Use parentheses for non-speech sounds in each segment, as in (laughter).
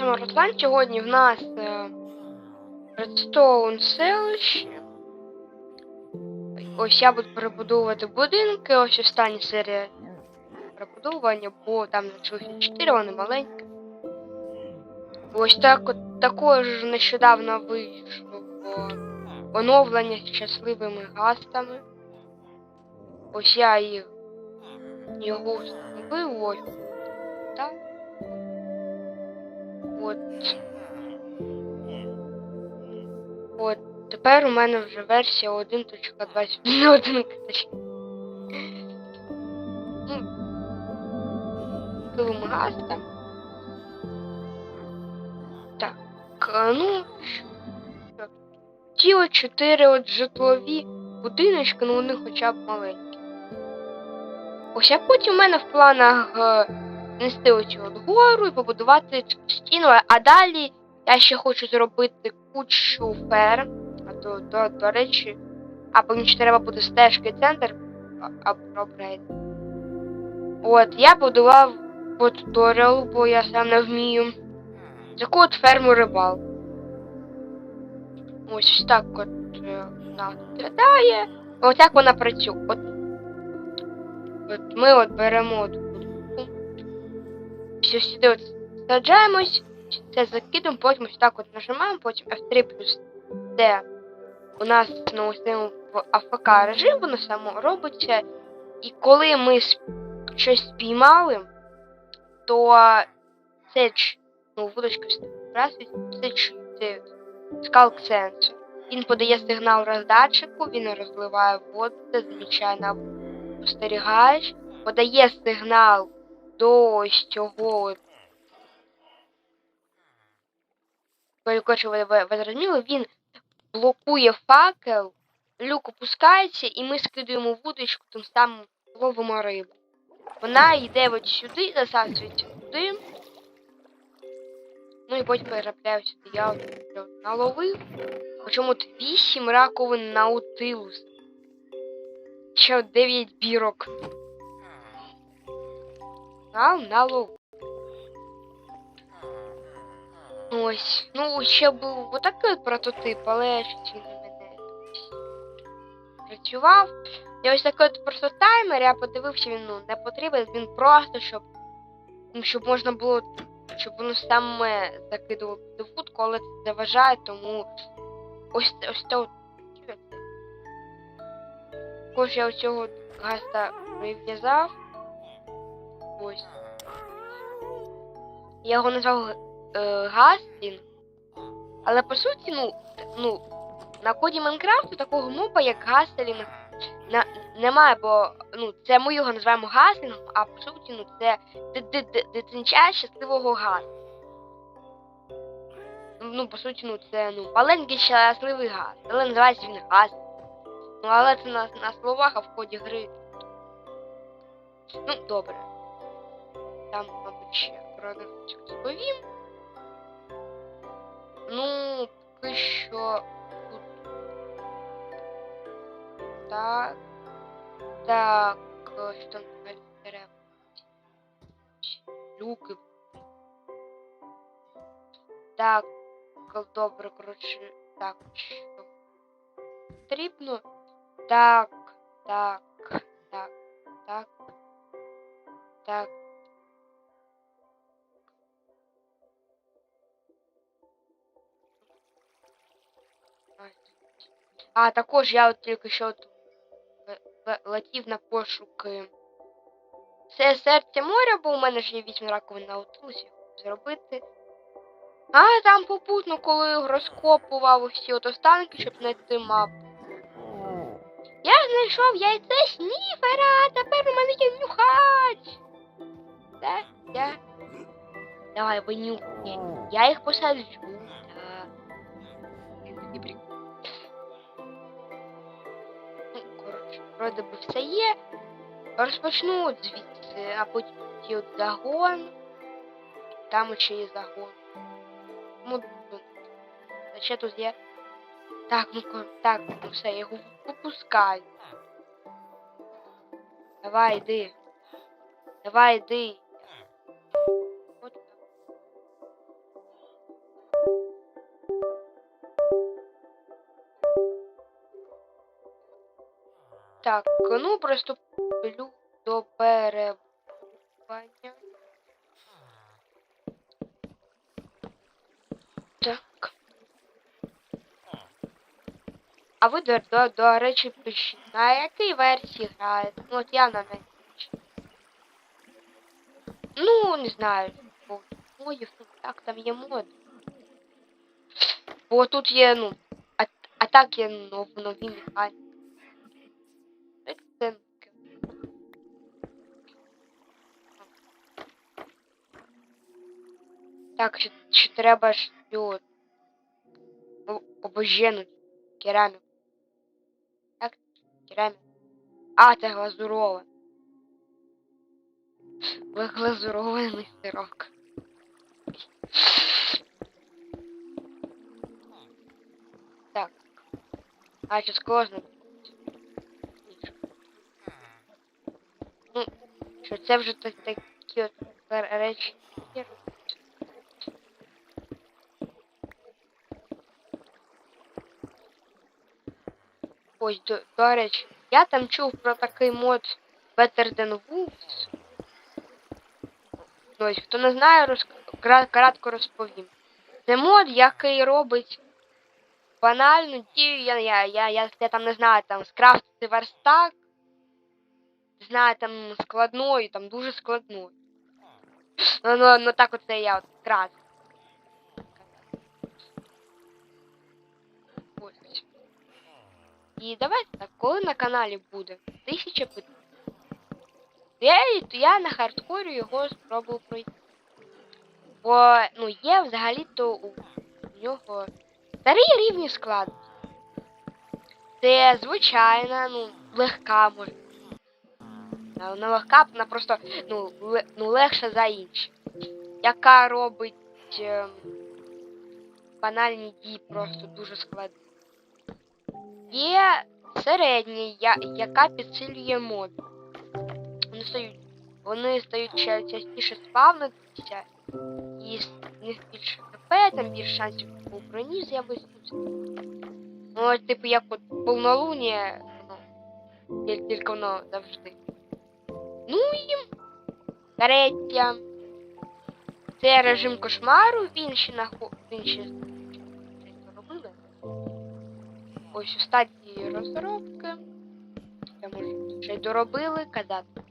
вами Руслан. Сьогодні в нас е, Редстоун селище. Ось я буду перебудовувати будинки, ось остання серія перебудовування, бо там залишилося 4, вони маленькі. Ось так от також нещодавно вийшло оновлення з щасливими гастами. Ось я їх його встановив, ось так. От. От. Тепер у мене вже версія 1.21 точніше. Ну. Так, ну. що? Ті от чотири от житлові будиночки, ну вони хоча б маленькі. Ось а потім у мене в планах е, нести оцю от гору і побудувати стіну, а далі я ще хочу зробити кучу ферм. А то, до, до речі, або мені ще треба буде стежки центр або апгрейд. От, я будував по туторіалу, бо я сам не вмію. Таку от ферму рибалку. Ось так от е, вона виглядає. Ось як вона працює. От, от ми от беремо от. Все сюди от саджаємось, це закидуємо, потім ось так от нажимаємо, потім F3 плюс D. У нас ну, в АФК режим воно само робиться. І коли ми щось спіймали, то це ну, вудочка це ч- скалк сенсор. Він подає сигнал роздатчику, він розливає воду, це звичайно спостерігаєш, подає сигнал до ось цього. от. Коротше, ви, ви, ви зрозуміли, він блокує факел, люк опускається, і ми скидуємо вудочку, тим самим ловимо рибу. Вона йде от сюди, засаджується туди. Ну і потім переробляю сюди. Я вже наловив. Причому от 8 раковин наутилус. Ще 9 бірок. На, налов. Ось. Ну, ще був отакий прототип, але він мене працював. І ось такий от просто таймер, я подивився, він ну, не потрібен, він просто, щоб, ну, щоб можна було, щоб воно саме закидувало під футку, але це заважає, тому ось ось от. Також я оцього гаста прив'язав. Ось. Я його назвав е, Гастін. Але по суті, ну, ну, на коді Майнкрафту такого моба, як Гастелін, на, немає, бо ну, це ми його називаємо Гаслінгом, а по суті, ну, це ди- ди- ди- дитинча щасливого газ. Ну, по суті, ну, це ну, маленький щасливий газ. Але називається він газ. Ну, але це на, на словах, а в ході гри. Ну, добре. Там, мабуть, ще про них розповім. Ну, поки що тут. Так. Так, е, що там далі треба? Люки. Так, е, добре, коротше, так, що потрібно. Так, так, так, так, так. А також я от тільки що от в- в- летів на пошуки. Це серце моря, бо у мене ж є вісім раковин на аутусі зробити. А там попутно, коли розкопував всі от останки, щоб знайти мапу. Я знайшов яйце сніфера, тепер у мене є нюхач. Це я. Давай, винюхай. Я їх посаджу. Вроде би все є. Розпочну от звідси, а потім от загон. Там ще є загон. Ну, ще тут є. Так, ну так, ну все, я його випускаю. Давай, йди. Давай, йди. Так, ну приступлю до перебування. Так. А ви, до, до, до речі, пишіть, на якій версії граєте? Ну, от я на найбільшій. Ну, не знаю. Модів, так, там є мод. Бо тут є, ну, а, а так є нов, нові механіки. Так, чи, чи треба ж цю от обожену кераміку? Так, кераміку. А, це глазурове. Глазурований сирок. Так. А, чи скложно? Ну, що це вже так, такі от речі. Ось, до, до речі, я там чув про такий мод Better Than Wolves. Ось, хто не знає, роз... кратко розповім. Це мод, який робить банальну дію, я, я, я, я, я там не знаю, там скрафтити верстак, не знаю, там складною, там дуже складною. Ну, ну, ну так оце я от кратко. І давайте так, коли на каналі буде тисяча питань. Я, я на хардкорі його спробую пройти. Бо, ну, є взагалі-то у нього старі рівні складності. Це звичайна, ну, легка може. Вона легка, вона просто ну, ле- ну, легша за інші. Яка робить ем, банальні дії просто дуже складні. Є середня, я, яка підсилює мод. Вони стають, вони стають ще частіше спавнитися, і в них більше ХП, там більше шансів у броні з'явитися. Ну, типу, як от повнолуння, ну, тільки воно завжди. Ну і третя. Це режим кошмару, він ще нахо... він ще Ось у стадії розробки. Я можу ще й доробили казати.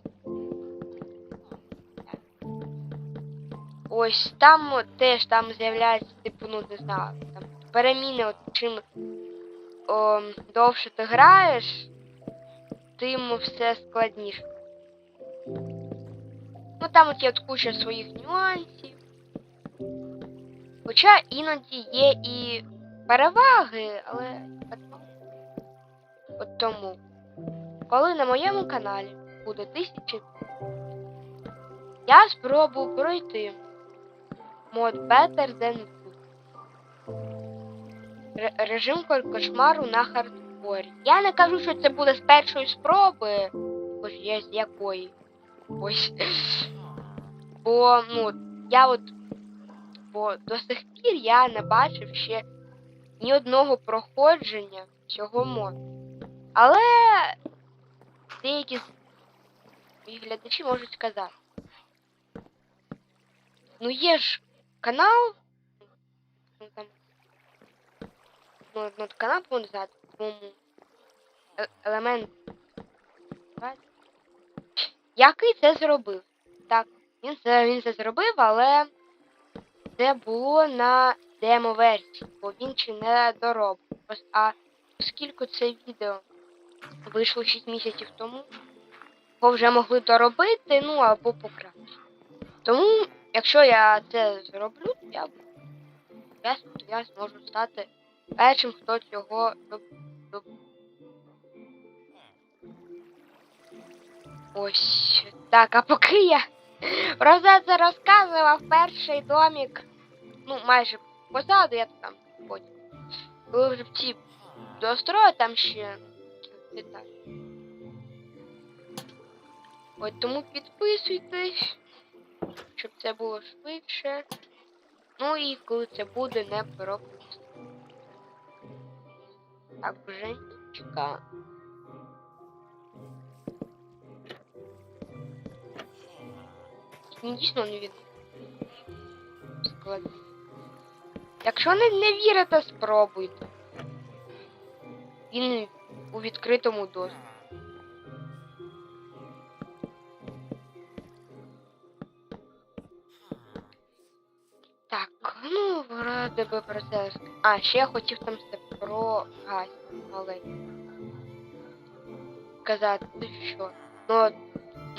Ось там теж там з'являється, типу, ну не знаю, там переміни, от чим о, довше ти граєш, тим все складніше. Ну там от є от куча своїх нюансів. Хоча іноді є і переваги, але. От тому, коли на моєму каналі буде тисячі, я спробую пройти мод Better Than Good. Режим ко- кошмару на хардкорі. Я не кажу, що це буде з першої спроби, хоч є з якої. Ось. Бо, ну, я от. Бо до сих пір я не бачив ще ні одного проходження цього моду. Але деякі з глядачі можуть сказати. Ну є ж канал. Ну там. Ну, ну канал можна назвати, по-моєму. е- Елемент. Який це зробив? Так, він це, він це зробив, але це було на демо-версії, бо він ще не доробив. А оскільки це відео вийшло 6 місяців тому, його вже могли доробити, ну або покращити. Тому, якщо я це зроблю, я, я, я зможу стати першим, хто цього зробив. Ось так, а поки я про це це розказував перший домік, ну майже позаду, я там потім. Коли вже ці дострою, там ще деталі. От тому підписуйтесь, щоб це було швидше. Ну і коли це буде, не пропустите. Так, вже чекаю. Дійсно не від складі. Якщо не, не вірите, спробуйте. Він у відкритому доступі. Так, ну, вроде би про це. А, ще я хотів там це про газ маленький. Сказати, що. Ну,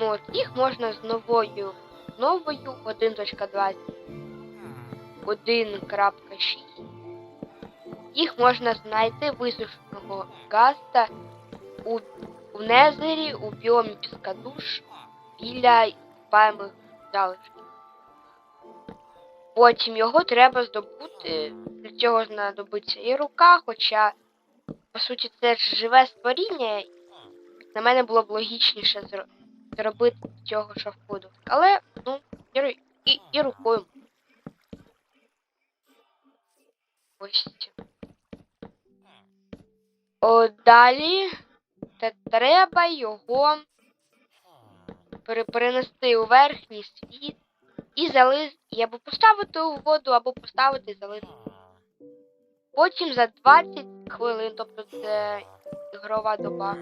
ну от їх можна з новою новою 1.20 1.6. Їх можна знайти висушеного гаста у, у незері у біомі піскадуш біля паймих залишків. Потім його треба здобути. Для цього знадобиться і рука, хоча, по суті, це ж живе створіння. На мене було б логічніше зро- зробити цього шовкоду. Але, ну, і, і, і рукою. Ось. О, далі треба його пере- перенести у верхній світ і залити, або поставити у воду, або поставити і залити. Потім за 20 хвилин, тобто це ігрова доба,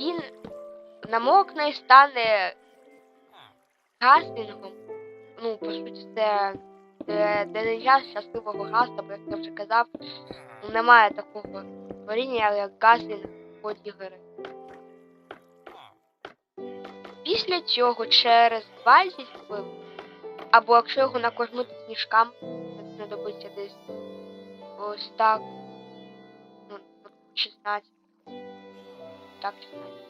він намокне і стане гаслінгом. Ну, по суті, це де, не час щасливого гаста, бо як я вже казав, немає такого творіння, як гаслінг в ході гри. Після цього через 20 хвилин, або якщо його накормити сніжкам, знадобиться десь ось так. Ну, 16. Так, 16.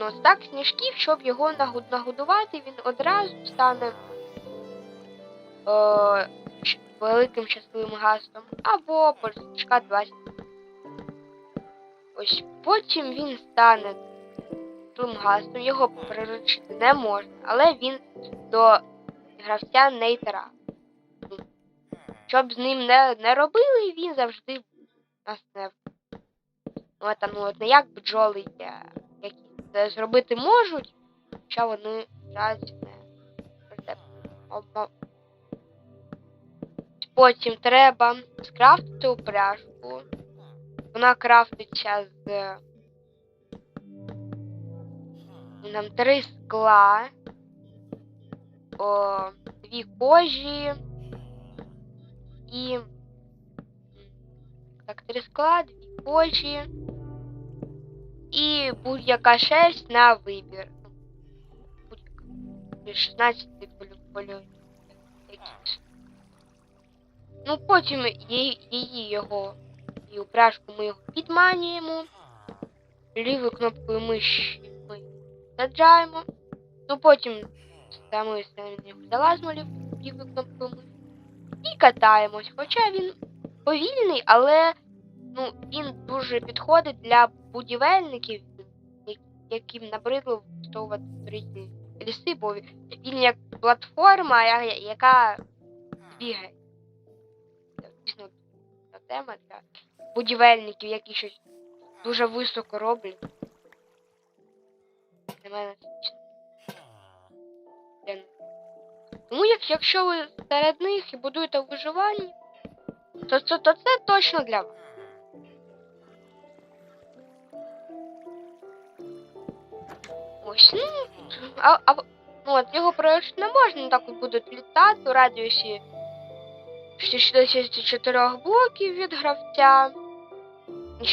Ну, ось так сніжків, щоб його нагодувати, він одразу стане о, великим щасливим гастом. Або почекати 20. Ось потім він стане тим гастом, його приручити не можна, але він до гравця нейтра. Ну, Щоб з ним не, не робили, він завжди нас не. Ну, там, ну, от не як бджоли, є, які це зробити можуть, хоча вони наразі не. Потім треба скрафтити упряжку. Вона крафтиться з нам три скла, о, дві кожі і. Так, три скла, дві кожі і будь-яка шерсть на вибір. Ну, Будь-яка. 16 полю. Ну, потім її його і упряжку ми його підманюємо. Лівою кнопкою миші ми саджаємо. Ну потім самою самою залазимо лівою кнопкою миші і катаємось. Хоча він повільний, але ну, він дуже підходить для будівельників, яким набридло використовувати строїтельні ліси, бо він як платформа, яка бігає. Це дійсно тема для будівельників, які щось дуже високо роблять. Для мене це. Тому як, якщо ви серед них і будуєте виживання, то, то, то це точно для вас. Ось, ну, а, а, ну от його проєкт не можна так от будуть літати у радіусі 64 блоків від гравця.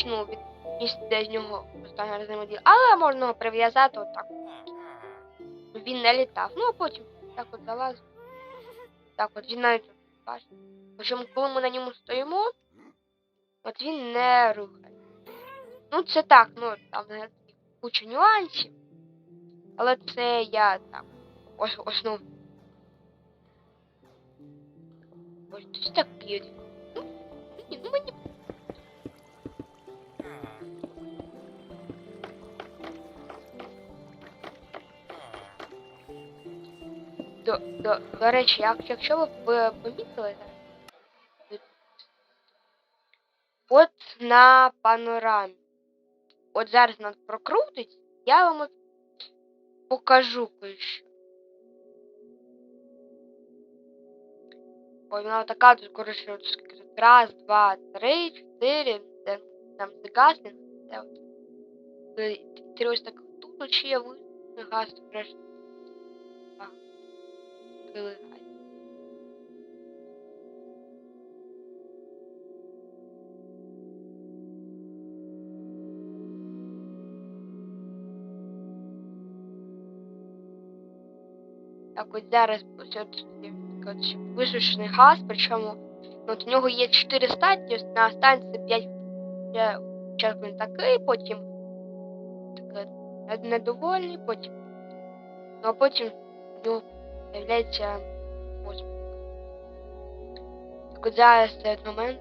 Ну, від місця, з нього останнє взаємодія. Але можна його прив'язати отак. Він не літав. Ну, а потім так от залазить. Так от він навіть бачить. Причому, коли ми на ньому стоїмо, от він не рухає. Ну, це так, ну там куча нюансів. Але це я так. Ось основ. Ось ось такий. от. Ну, ні, ну мені. До, до, до речі, як, якщо ви б помітили, так, от на панорамі. От зараз нас прокрутить, я вам от покажу кое-що. Ой, вона така тут, коротше. Раз, два, три, чотири, це там загаснення, це от. Е, Три ось так тут ще є висне газ, врешті. А. Так от зараз ось от ще газ, причому ну, от у нього є 4 стадії, на станції 5 ще спочатку він такий, потім таке недовольний, потім. Ну а потім в нього з'являється ось. Так от зараз цей момент.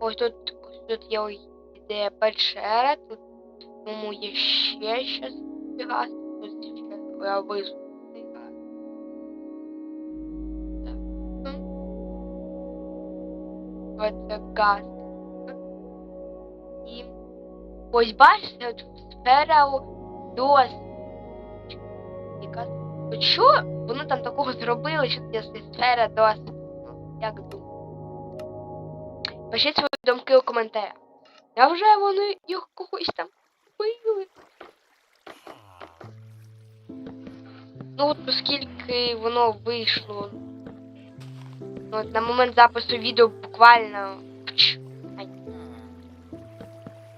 Ось тут, тут є іде печера, тут тому є ще щось газ, тут ще я висунутий газ. І ось бачите, от сфера досить. Яка? Вони там такого зробили, що це сфера досить? Як думаєте? Пишіть свої думки у коментарях. Я вже вони їх когось там били. Ну от оскільки воно вийшло. Ну, от на момент запису відео буквально.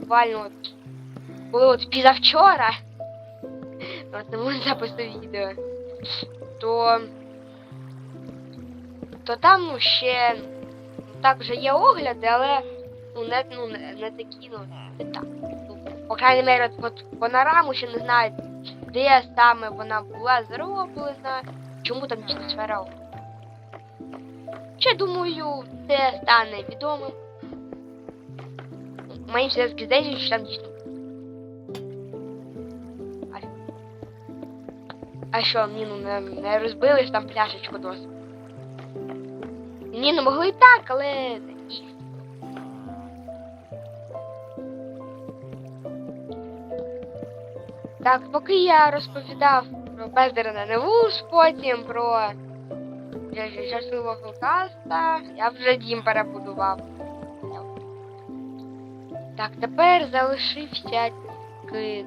Буквально от. Коли от пізавчора. (laughs) От на момент запису відео. То. То там ще так вже є огляди, але ну не, ну, не, не такі, ну не так. По крайній мірі, от, панораму ще не знають, де саме вона була зроблена, чому там дійсно сфера. Ще думаю, це стане відомим. Мені все таки здається, що там дійсно. А що, ні, ну не, не розбили ж там пляшечку досить. Ні, ну могли і так, але не. Так, поки я розповідав про бездарна невуз, потім про щасливого каста, я вже дім перебудував. Так, тепер залишився тільки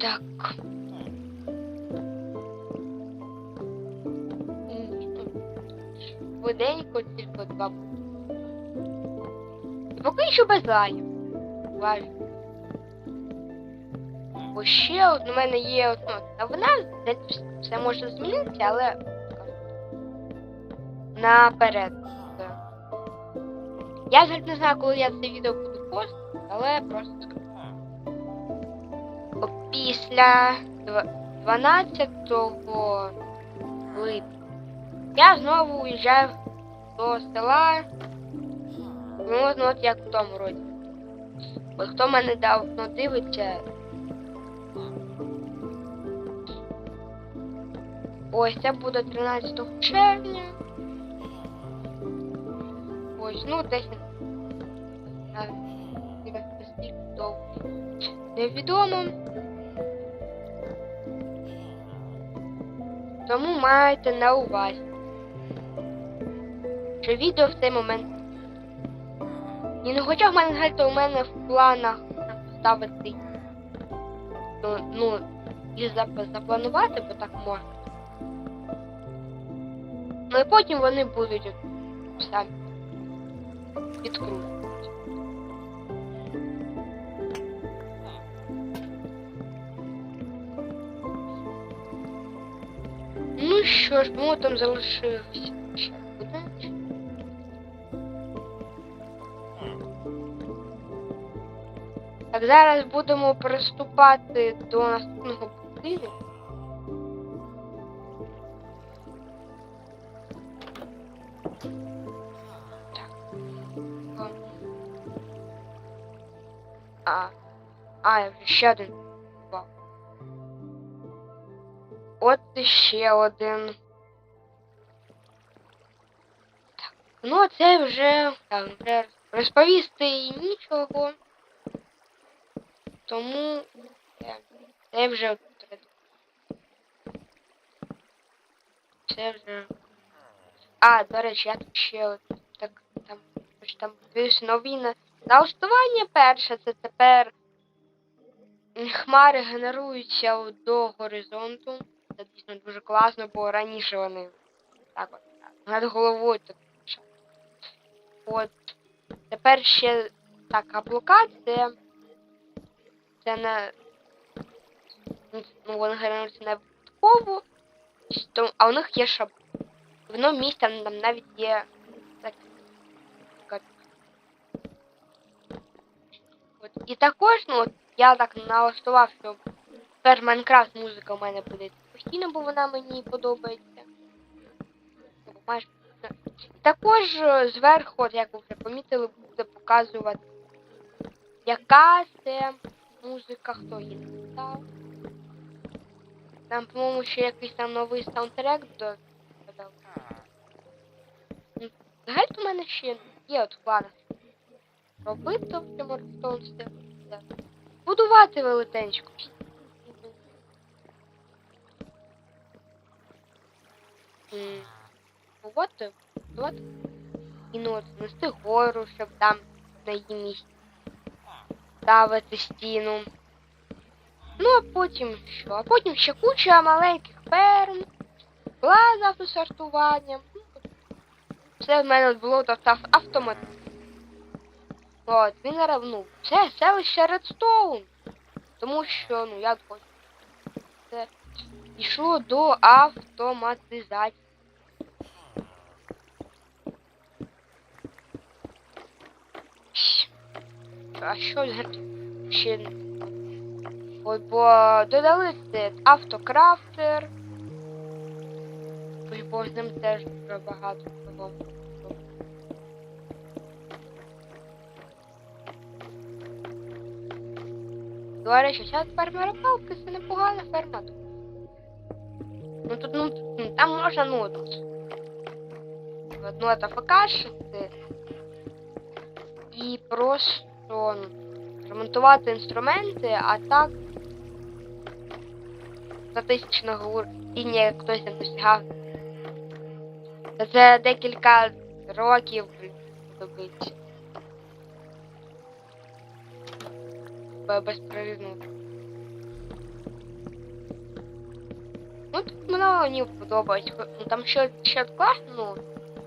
Так. Швиденько тільки два. І поки що без лайів. Лайв. Бо ще от у мене є от, ну, де все може змінитися, але наперед. Я взагалі не знаю, коли я це відео буду постити, але просто. Після 12 липня я знову уїжджаю до села. Ну, ну, от як в тому році. От хто мене давно дивиться. Ось це буде 13 червня. Ось, ну десь. Невідомо. Тому маєте на увазі, що відео в цей момент. І не хоча в мене гальто у мене в планах поставити ну, ну і запланувати, бо так можна. Ну і потім вони будуть самі відкрутити. Що ж, ну там залишився. Так, зараз будемо приступати до наступного будинку. А, а, ще один. От і ще один. Ну, а це вже, так, вже розповісти нічого. Тому це, це вже це вже. А, до речі, я тут ще от, так там, там більш нові на- налаштування перше, це тепер хмари генеруються до горизонту. Це дійсно дуже класно, бо раніше вони так от над головою так. От тепер ще так, аблокат це. Це не. Ну, вони генеруються не випадково, а у них є шаб. В одному місці там, навіть є так. як- От. І також, ну, от, я так налаштував, що тепер Майнкрафт музика в мене буде постійно, бо вона мені подобається. Майже також е, зверху, от як ви вже помітили, буде показувати, яка це музика, хто її написав. Там, по-моєму, ще якийсь там новий саундтрек до- додав. Взагалі у мене ще є от плани робити в цьому. Будувати велетенську. М, Будувати, будувати. І ну от нести гору, щоб там на її місці ставити стіну. Ну, а потім що? А потім ще куча маленьких ферм, план з автосортуванням. Ну, Все в мене було ав- автоматично. От, він зараз, ну, це селище Редстоун. Тому що, ну, як хочу. Це йшло до автоматизації. А що ще? От, бо додали це автокрафтер. Ой, бо з ним теж вже багато було. До речі, ця фермера палки це непогана ферма. Ну тут, ну, ну, там можна, ну, тут. Одну это покашити. І просто ну, ремонтувати інструменти, а так статистичного рівня, як хтось не досягав. Це декілька років добиться. Б- Ну тут воно мені подобається. Ну там ще, ще класно, ну,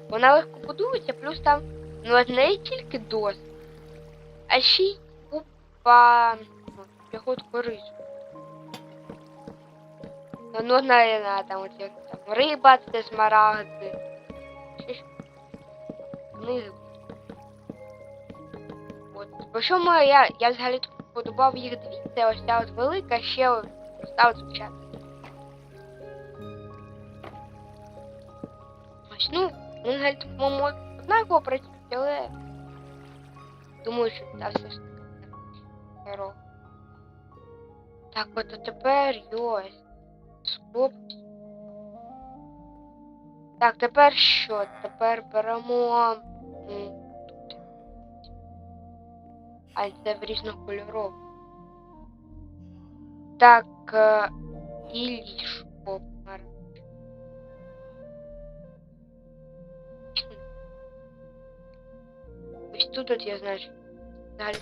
вона легко будується, плюс там ну, от не тільки досить, а ще й купа ну, ягод корису. Ну, одна на там от як там риба, це смарагди. Книги. От. Причому я, я взагалі подобав їх дві, це ось ця от велика, ще ось та от звичайна. Ось, ну, вони взагалі по-моєму, однаково працюють, але думаю, що та все ж таки. Так, от а тепер ось. Скоп. Так, тепер що? Тепер беремо. А це в різнокольорову. Так, е, і ліжко. Ось тут от я знаю, що взагалі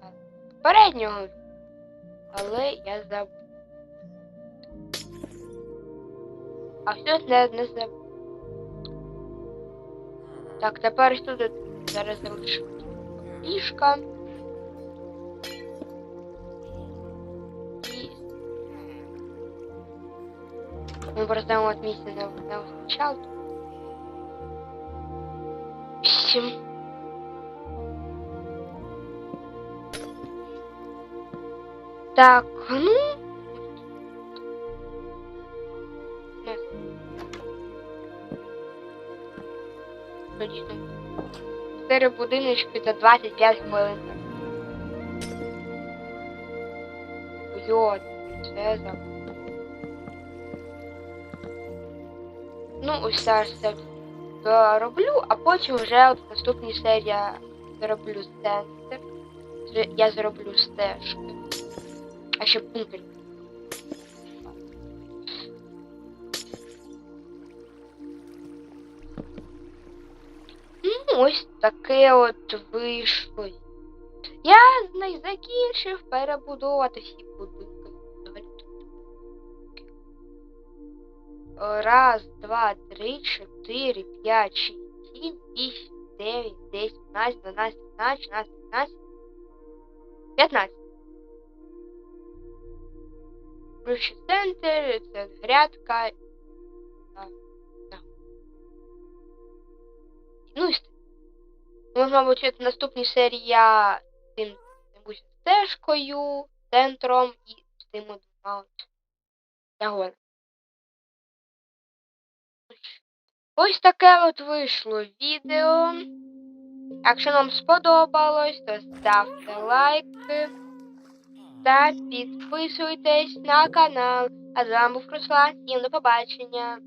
а, попереднього, але я забув. А все не, не забув. Так, тепер тут от зараз залишу ліжка. І... Ми просто от місця не, не вистачало. Всім. Так, ну. Ну, дійсно. Чотири будиночки за 25 хвилин. Йо, це за. Ну, ось зараз це. дороблю, а потім вже от наступній серії зроблю центр я зроблю стежки. А ще бункер. Ну, ось таке от вийшло. Я не закінчив перебудувати всі будинки. Раз, два, три, чотири, п'ять, шість, сім, вісім, дев'ять, десять, п'ятнадцять, дванадцять, п'ятнадцять, шістнадцять, 15. Бивший центр, це грядка. Э, ну і Можна мабуть, наступній серії я цим якусь стежкою, центром і з цим одним загоном. Ось таке от вийшло відео. Якщо вам сподобалось, то ставте лайки та підписуйтесь на канал. А з вами був Руслан. і до побачення.